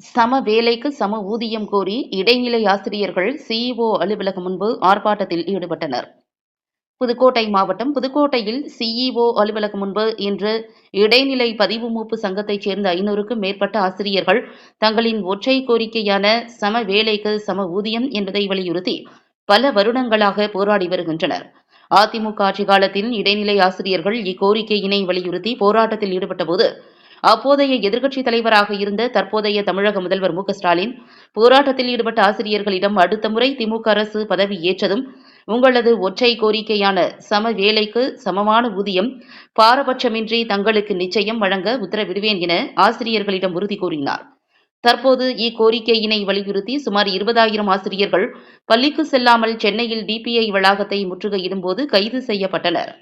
சம வேலைக்கு சம ஊதியம் கோரி இடைநிலை ஆசிரியர்கள் சிஇஓ அலுவலகம் முன்பு ஆர்ப்பாட்டத்தில் ஈடுபட்டனர். புதுக்கோட்டை மாவட்டம் புதுக்கோட்டையில் சிஇஓ அலுவலகம் முன்பு இன்று இடைநிலை பதிவு மூப்பு சங்கத்தைச் சேர்ந்த ஐநூறுக்கும் மேற்பட்ட ஆசிரியர்கள் தங்களின் ஒற்றை கோரிக்கையான சம வேலைக்கு சம ஊதியம் என்பதை வலியுறுத்தி பல வருடங்களாக போராடி வருகின்றனர். அதிமுக ஆட்சி காலத்தில் இடைநிலை ஆசிரியர்கள் இக்கோரிக்கையினை வலியுறுத்தி போராட்டத்தில் ஈடுபட்டபோது அப்போதைய எதிர்க்கட்சித் தலைவராக இருந்த தற்போதைய தமிழக முதல்வர் மு ஸ்டாலின் போராட்டத்தில் ஈடுபட்ட ஆசிரியர்களிடம் அடுத்த முறை திமுக அரசு பதவி ஏற்றதும் உங்களது ஒற்றை கோரிக்கையான சம வேலைக்கு சமமான ஊதியம் பாரபட்சமின்றி தங்களுக்கு நிச்சயம் வழங்க உத்தரவிடுவேன் என ஆசிரியர்களிடம் உறுதி கூறினார். தற்போது இக்கோரிக்கையினை வலியுறுத்தி சுமார் இருபதாயிரம் ஆசிரியர்கள் பள்ளிக்கு செல்லாமல் சென்னையில் டிபிஐ வளாகத்தை முற்றுகையிடும்போது கைது செய்யப்பட்டனர்.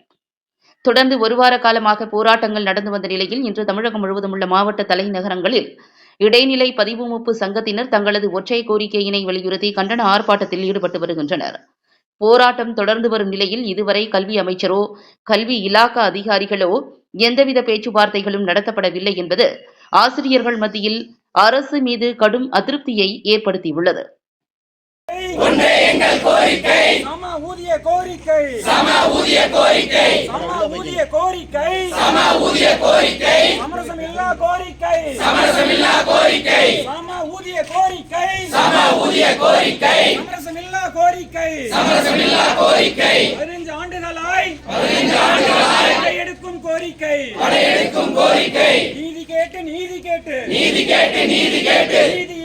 தொடர்ந்து ஒரு வார காலமாக போராட்டங்கள் நடந்து வந்த நிலையில் இன்று தமிழகம் முழுவதும் உள்ள மாவட்ட தலைநகரங்களில் இடைநிலை பதிவுமுப்பு சங்கத்தினர் தங்களது ஒற்றை கோரிக்கையினை வலியுறுத்தி கண்டன ஆர்ப்பாட்டத்தில் ஈடுபட்டு வருகின்றனர். போராட்டம் தொடர்ந்து வரும் நிலையில் இதுவரை கல்வி அமைச்சரோ கல்வி இலாக்கா அதிகாரிகளோ எந்தவித பேச்சுவார்த்தைகளும் நடத்தப்படவில்லை என்பது ஆசிரியர்கள் மத்தியில் அரசு மீது கடும் அதிருப்தியை ஏற்படுத்தியுள்ளது. ஒன்றே எங்கள் கோரிக்கை. சம ஊதிய கோரிக்கை. சம ஊதிய கோரிக்கை. சம ஊதிய கோரிக்கை. சம ஊதிய கோரிக்கை. சமரசம் இல்லா கோரிக்கை. சமரசமில்லா கோரிக்கை. சம ஊதிய கோரிக்கை. சம ஊதிய கோரிக்கை. சமரசம் இல்லா கோரிக்கை. சமரசமில்லா கோரிக்கை. பதினைஞ்சு ஆண்டுகளாய் பதினைந்து ஆண்டுகளாய் படையெடுக்கும் கோரிக்கை. படையெடுக்கும் கோரிக்கை. நீதி கேட்டு நீதி கேட்டு. நீதி கேட்டு நீதி கேட்டு. அழைத்து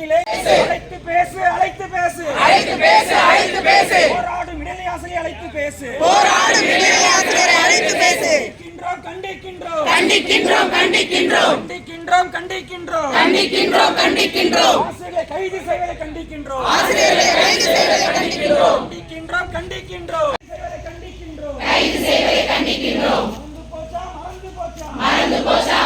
பேசு அழைத்து பேசு. அழைத்து பேசு அழைத்து பேசு. போராடும் இடைநிலை அழைத்து பேசு. போராடும் இடைநிலை அழைத்து பேசு. கண்டிக்கின்றோம் கண்டிக்கின்றோம். கண்டிக்கின்றோம் கண்டிக்கின்றோம். கண்டிக்கின்றோம் கண்டிக்கின்றோம். கண்டிக்கின்றோம் ஆசிரியர்களை கைது செய்வதை கண்டிக்கின்றோம். ஆசிரியர்களை கைது செய்வதை கண்டிக்கின்றோம். கண்டிக்கின்றோம் கண்டிக்கின்றோம். கைது செய்வதை கண்டிக்கின்றோம். மறந்து போச்சா மறந்து போச்சா? மறந்து போச்சா?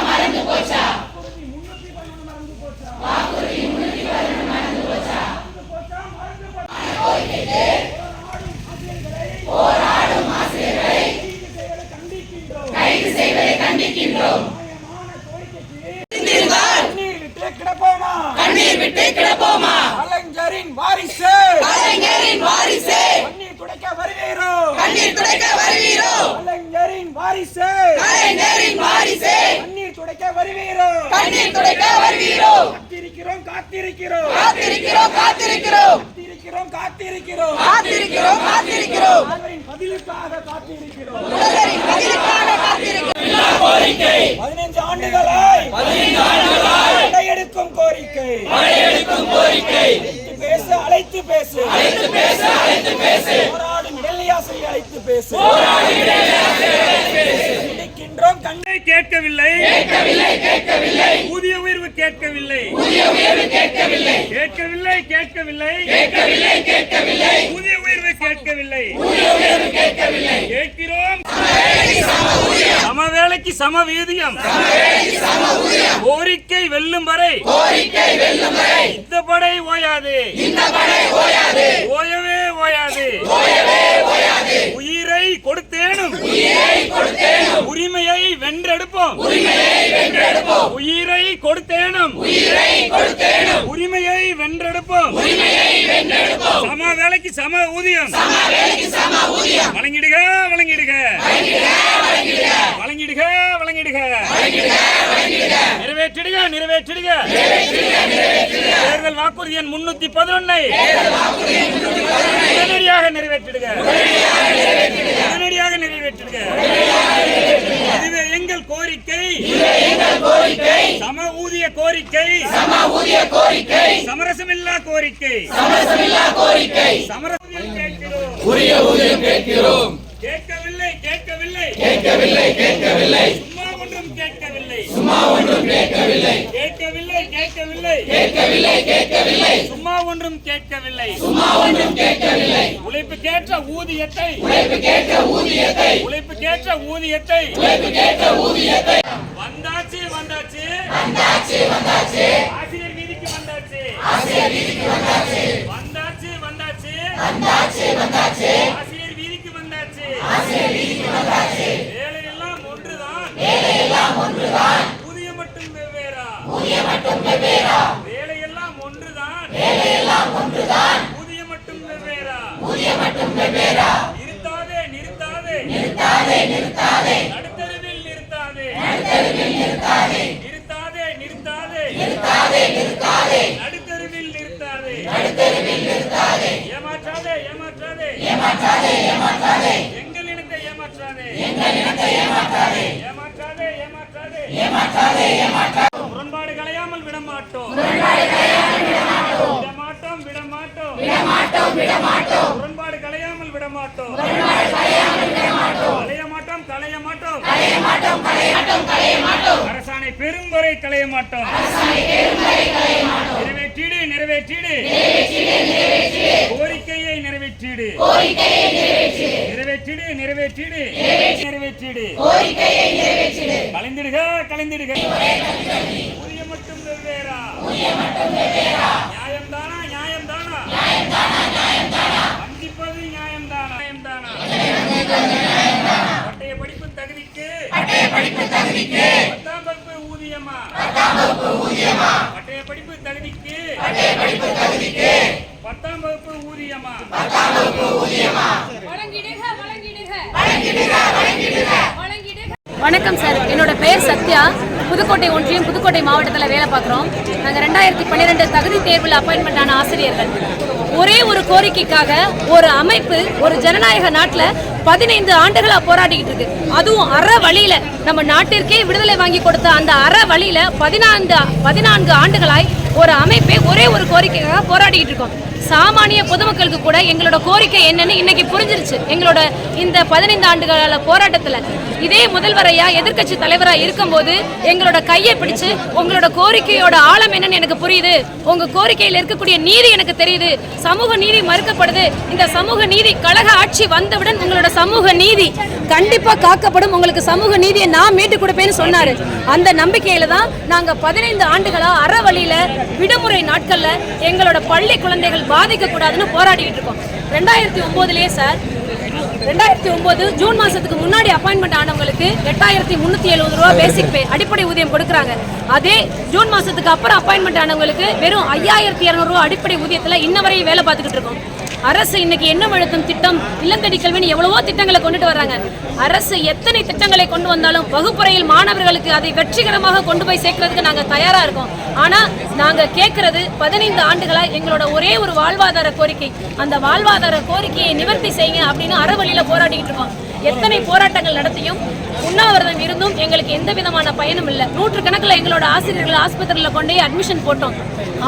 வாரிசு கலைஞரின் வாரிசு கண்ணீர் துடைக்க வருவீரோ. கண்ணீர் துடைக்க வருவீரோ. காத்திருக்கிறோம் காத்திருக்கிறோம். காத்திருக்கிறோம் காத்திருக்கிறோம். காத்திருக்கிறோம் காத்திருக்கிறோம். காத்திருக்கிறோம் காத்திருக்கிறோம். அவரின் பதிலுக்காக காத்திருக்கிறோம். முதல்வரின் பதிலுக்காக காத்திருக்கிறோம். கோரிக்கை. பதினைந்து ஆண்டுகளாய். பதினைந்து ஆண்டுகளாய். படையெடுக்கும் கோரிக்கை. படையெடுக்கும் கோரிக்கை. பேசு அழைத்து பேசு. அழைத்து பேசு அழைத்து பேசு. போராடும் இடைநிலையாசை அழைத்து பேசு. கண்டிக்கின்றோம் கண்ணை கேட்கவில்லை. ஊதிய உயர்வு கேட்கவில்லை. கேட்கவில்லை. கேட்கவில்லை புதிய உயர்வு கேட்கவில்லை. கேட்கிறோம். சம வேலைக்கு சம வீதியம் கோரிக்கை வெல்லும் வரை. இந்த படை ஓயாது. ஓயவே ஓயாது. கொடுத்தேனும். உரிமையை வென்றெடுப்போம். உயிரை கொடுத்தேனும். உரிமையை வென்றெடுப்போம். சம வேலைக்கு சம ஊதியம். வழங்கிடுக வழங்கிடுக. வழங்கிடுக வழங்கிடுக. நிறைவேற்றிடுக நிறைவேற்றிடுக. தேர்தல் வாக்குறுதி எண் முன்னூத்தி பதினொன்னை உடனடியாக நிறைவேற்றிடுக உடனடியாக நிறைவேற்றிடுக இதுவே எங்கள் கோரிக்கை. சம ஊதிய கோரிக்கை. சம ஊதிய கோரிக்கை சமரசமில்லா கோரிக்கை. சமரசமில்லா கோரிக்கை சமரசம் கேட்கிறோம். உரிய ஊதியம் கேட்கிறோம். கேட்கவில்லை கேட்கவில்லை. கேட்கவில்லை கேட்கவில்லை. சும்மா ஒன்றும் கேட்கவில்லை. சும்மா ஒன்றும் கேட்கவில்லை. கேட்கவில்லை கேட்கவில்லை. சும்மா ஒன்றும் கேட்கவில்லை. சும்மா ஒன்றும் கேட்கவில்லை. உழைப்புக்கேற்ற ஊதியத்தை. உழைப்பு கேட்க ஊதியத்தை. உழைப்புக்கேற்ற ஊதியத்தை. உழைப்பு கேட்க ஊதியத்தை. வந்தாச்சு வந்தாச்சு. வந்தாச்சு வந்தாச்சு. ஆசிரியர் வீதிக்கு வந்தாச்சு. ஆசிரியர் வீதிக்கு வந்தாச்சு. வந்தாச்சு வந்தாச்சு. வந்தாச்சு வந்தாச்சு. பேரா ஏமாற்றாதே ஏமாற்றாதே. ஏமாற்றாதே ஏமாற்றாதே. எங்கள் இனத்தை ஏமாற்றாதே. விட மாட்டோம். விட மாட்டோம். விட மாட்டோம் விட மாட்டோம். விட மாட்டோம் களைய மாட்டோம் களைய மாட்டோம் களைய மாட்டோம் அரசாணை பெரும் வரை களைய மாட்டோம் நிறைவேற்றீடு நிறைவேற்றீடு. கோரிக்கையை நிறைவேற்றீடு. நிறைவேற்றீடு. நிறைவேற்றீடு நிறைவேற்றீடு. கலைந்திடுக கலைந்திடுக. ஊதியம் மட்டும் வெவ்வேறா. நியாயம்தானா நியாயம்தானா வஞ்சிப்பது நியாயம்தானா நியாயம்தானா பட்டய படிப்பு தகுதிக்கு. பத்தாம் வகுப்பு ஊதியமா? பட்டய படிப்பு தகுதிக்கு. பத்தாம் வகுப்பு ஊதியமா? வழங்கிடுக வழங்கிடுக. வழங்கிடுக வழங்கிடுக. வழங்கிடுக. வணக்கம் சார். என்னோட பெயர் சத்யா. புதுக்கோட்டை ஒன்றியம் புதுக்கோட்டை மாவட்டத்தில் வேலை பார்க்குறோம். நாங்கள் ரெண்டாயிரத்தி பன்னிரெண்டு தகுதி தேர்வில் அப்பாயின்மெண்ட் ஆன ஆசிரியர்கள். ஒரே ஒரு கோரிக்கைக்காக ஒரு அமைப்பு ஒரு ஜனநாயக நாட்டில் பதினைந்து ஆண்டுகளா போராடிக்கிட்டு இருக்கு. அதுவும் அற வழியில நம்ம நாட்டிற்கே விடுதலை வாங்கி கொடுத்த அந்த அற வழியில பதினான்கு பதினான்கு ஆண்டுகளாய் ஒரு அமைப்பே ஒரே ஒரு கோரிக்கைக்காக போராடிக்கிட்டு இருக்கோம். சாமானிய பொதுமக்களுக்கு கூட எங்களோட கோரிக்கை என்னன்னு இன்னைக்கு புரிஞ்சிருச்சு. எங்களோட இந்த பதினைந்து ஆண்டுகால போராட்டத்துல இதே முதல்வரையா எதிர்க்கட்சி தலைவரா இருக்கும்போது எங்களோட கையை பிடிச்சு உங்களோட கோரிக்கையோட ஆழம் என்னன்னு எனக்கு புரியுது. உங்க கோரிக்கையில இருக்கக்கூடிய நீதி எனக்கு தெரியுது. சமூக நீதி மறுக்கப்படுது. இந்த சமூக நீதி கழக ஆட்சி வந்தவுடன் உங்களோட சமூக நீதி கண்டிப்பா காக்கப்படும். உங்களுக்கு சமூக நீதியை நான் மீட்டு கொடுப்பேன்னு சொன்னாரு. அந்த நம்பிக்கையில தான் நாங்க பதினைந்து ஆண்டுகளா அற வழியில விடுமுறை நாட்கள்ல எங்களோட பள்ளி குழந்தைகள் பாதிக்கக்கூடாதுன்னு போராடிக்கிட்டு இருக்கோம். ரெண்டாயிரத்தி ஒம்போதுலேயே சார் ரெண்டாயிரத்தி ஒன்பது ஜூன் மாசத்துக்கு முன்னாடி அப்பாயின்மெண்ட் ஆனவங்களுக்கு எட்டாயிரத்தி முன்னூத்தி எழுபது ரூபா பேசிக் பே அடிப்படை ஊதியம் கொடுக்குறாங்க. அதே ஜூன் மாசத்துக்கு அப்புறம் அப்பாயின்மெண்ட் ஆனவங்களுக்கு வெறும் ஐயாயிரத்தி இரநூறுவா அடிப்படை ஊதியத்தில் இன்ன வரையும் வேலை பார்த்துக்கிட்டு இருக்கோம். அரசு இன்னைக்கு எண்ணம் அழுத்தம் திட்டம்? இல்லந்தடி கல்வின்னு எவ்வளவோ திட்டங்களை கொண்டுட்டு வராங்க அரசு எத்தனை திட்டங்களை கொண்டு வந்தாலும் வகுப்புறையில் மாணவர்களுக்கு அதை வெற்றிகரமாக கொண்டு போய் சேர்க்கறதுக்கு நாங்க தயாரா இருக்கோம். ஆனா நாங்க கேட்கறது பதினைந்து ஆண்டுகளா எங்களோட ஒரே ஒரு வாழ்வாதார கோரிக்கை. அந்த வாழ்வாதார கோரிக்கையை நிவர்த்தி செய்யுங்க அப்படின்னு அறவழியில போராடிக்கிட்டு இருக்கோம். எத்தனை போராட்டங்கள் நடத்தியும் உண்ணாவிரதம் இருந்தும் எங்களுக்கு எந்த விதமான பயனும் இல்லை. நூற்றுக்கணக்கில் எங்களோட ஆசிரியர்கள் ஆஸ்பத்திரியில் கொண்டு அட்மிஷன் போட்டோம்.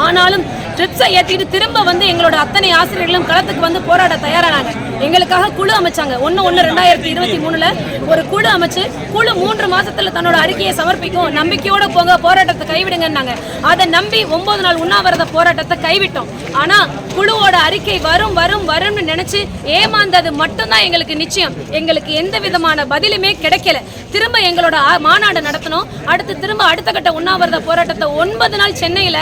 ஆனாலும் ட்ரிப்ஸை ஏற்றிட்டு திரும்ப வந்து எங்களோட அத்தனை ஆசிரியர்களும் களத்துக்கு வந்து போராட தயாரானாங்க. எங்களுக்காக குழு அமைச்சாங்க. ஒன்று ஒன்று ரெண்டாயிரத்தி இருபத்தி மூணுல ஒரு குழு அமைச்சு குழு மூன்று மாசத்துல தன்னோட அறிக்கையை சமர்ப்பிக்கும். நம்பிக்கையோட போங்க போராட்டத்தை கைவிடுங்கன்னாங்க. அதை நம்பி ஒன்பது நாள் உண்ணாவிரத போராட்டத்தை கைவிட்டோம். ஆனா குழுவோட அறிக்கை வரும் வரும் வரும்னு நினைச்சு ஏமாந்தது மட்டும்தான் எங்களுக்கு நிச்சயம். எங்களுக்கு எந்த விதமான பதிலுமே கிடைக்கல. திரும்ப எங்களோட மாநாடு நடத்தணும். அடுத்து திரும்ப அடுத்த கட்ட உண்ணாவிரத போராட்டத்தை ஒன்பது நாள் சென்னையில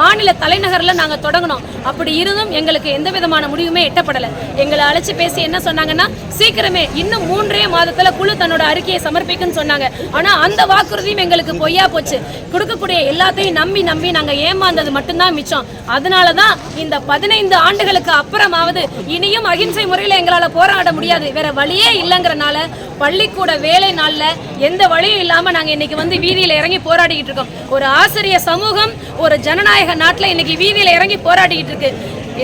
மாநில தலைநகர்ல நாங்க தொடங்கணும். அப்படி இருந்தும் எங்களுக்கு எந்த விதமான முடிவுமே எட்டப்படல. எங்களை அழைச்சு பேசி என்ன சொன்னாங்கன்னா சீக்கிரமே இன்னும் மூன்றே மாதத்துல குழு தன்னோட அறிக்கையை சமர்ப்பிக்குன்னு சொன்னாங்க. ஆனா அந்த வாக்குறுதியும் எங்களுக்கு பொய்யா போச்சு. கொடுக்கக்கூடிய எல்லாத்தையும் நம்பி நம்பி நாங்க ஏமாந்தது மட்டும்தான் மிச்சம். அதனாலதான் இந்த பதினைந்து ஆண்டுகளுக்கு அப்புறமாவது இனியும் அகிம்சை முறையில எங்களால போராட முடியாது. வேற வழியே இல்லைங்கிறனால பள்ளிக்கூட வேலை நாள்ல எந்த வழியும் இல்லாம நாங்க இன்னைக்கு வந்து வீதியில இறங்கி போராடிக்கிட்டு இருக்கோம். ஒரு ஆசிரிய சமூகம் ஒரு ஜனநாயக நாட்டுல இன்னைக்கு வீதியில இறங்கி போராடிக்கிட்டு இருக்கு.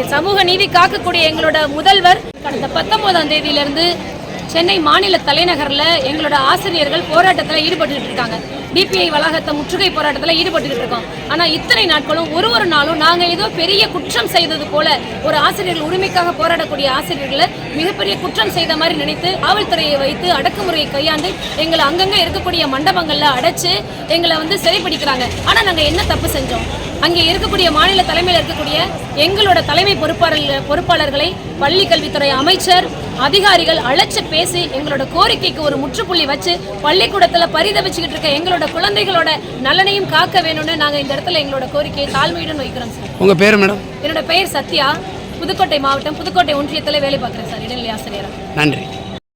சமூக நீதி காக்கக்கூடிய எங்களோட முதல்வர் கடந்த பத்தொன்பதாம் தேதியிலிருந்து சென்னை மாநில தலைநகரில் எங்களோட ஆசிரியர்கள் போராட்டத்தில் ஈடுபட்டு இருக்காங்க. டிபிஐ வளாகத்தை முற்றுகை போராட்டத்தில் ஈடுபட்டுக்கிட்டு இருக்கோம். ஆனால் இத்தனை நாட்களும் ஒரு ஒரு நாளும் நாங்கள் ஏதோ பெரிய குற்றம் செய்தது போல ஒரு ஆசிரியர்கள் உரிமைக்காக போராடக்கூடிய ஆசிரியர்களை மிகப்பெரிய குற்றம் செய்த மாதிரி நினைத்து காவல்துறையை வைத்து அடக்குமுறையை கையாண்டு எங்களை அங்கங்கே இருக்கக்கூடிய மண்டபங்களில் அடைச்சு எங்களை வந்து சிறைப்பிடிக்கிறாங்க. ஆனால் நாங்கள் என்ன தப்பு செஞ்சோம்? அங்கே இருக்கக்கூடிய மாநில தலைமையில் இருக்கக்கூடிய எங்களோட தலைமை பொறுப்பாளர்கள் பொறுப்பாளர்களை பள்ளி கல்வித்துறை அமைச்சர் அதிகாரிகள் அழைச்சு பேசி எங்களோட கோரிக்கைக்கு ஒரு முற்றுப்புள்ளி வச்சு பள்ளிக்கூடத்துல பரிதவிச்சுக்கிட்டு இருக்க எங்களோட குழந்தைகளோட நலனையும் காக்க வேணும்னு நாங்க இந்த இடத்துல எங்களோட கோரிக்கையை தாழ்மையுடன் வைக்கிறோம் சார். உங்கள் பேர் மேடம்? என்னோட பெயர் சத்யா. புதுக்கோட்டை மாவட்டம் புதுக்கோட்டை ஒன்றியத்துல வேலை பார்க்குறேன் சார். இடைநிலை ஆசிரியரா. நன்றி.